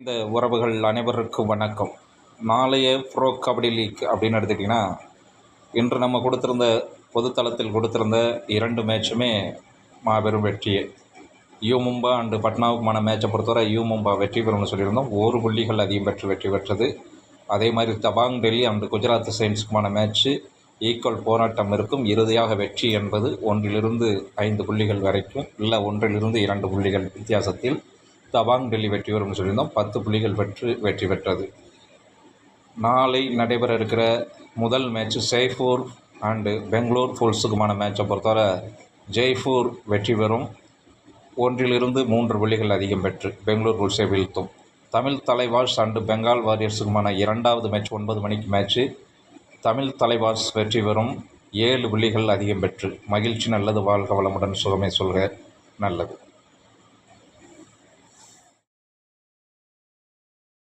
இந்த உறவுகள் அனைவருக்கும் வணக்கம். நாளைய ப்ரோ கபடி லீக் அப்படின்னு எடுத்துக்கிட்டிங்கன்னா இன்று நம்ம கொடுத்துருந்த பொதுத்தளத்தில் கொடுத்துருந்த இரண்டு மேட்சுமே மாபெரும் வெற்றியே. யூ மும்பா அண்டு பட்னாவுக்குமான மேட்சை பொறுத்தவரை யூ மும்பா வெற்றி பெறும்னு சொல்லியிருந்தோம். ஒரு புள்ளிகள் அதிகம் பெற்று வெற்றி பெற்றது. அதே மாதிரி தபாங் டெல்லி அண்டு குஜராத் சயின்ஸுக்குமான மேட்ச்சு ஈக்குவல் போராட்டம் இருக்கும். இறுதியாக வெற்றி என்பது ஒன்றிலிருந்து ஐந்து புள்ளிகள் வரைக்கும் இல்லை ஒன்றிலிருந்து இரண்டு புள்ளிகள் வித்தியாசத்தில் தபாங் டெல்லி வெற்றி பெறும்னு சொல்லியிருந்தோம். பத்து புள்ளிகள் பெற்று வெற்றி பெற்றது. நாளை நடைபெற இருக்கிற முதல் மேட்ச் ஜெய்ப்பூர் அண்டு பெங்களூர் ஃபுல்ஸுக்குமான மேட்சை பொறுத்தவரை ஜெய்ப்பூர் வெற்றி பெறும். ஒன்றிலிருந்து மூன்று புள்ளிகள் அதிகம் பெற்று பெங்களூர் ஃபுல்ஸை வீழ்த்தும். தமிழ் தலைவாஸ் அண்டு பெங்கால் வாரியர்ஸுக்குமான இரண்டாவது மேட்ச் ஒன்பது மணிக்கு மேட்ச்சு தமிழ் தலைவாஸ் வெற்றி பெறும். ஏழு புள்ளிகள் அதிகம் பெற்று மகிழ்ச்சி நல்லது வாழ்க வளமுடன் சுகமே சொல்க நல்லது.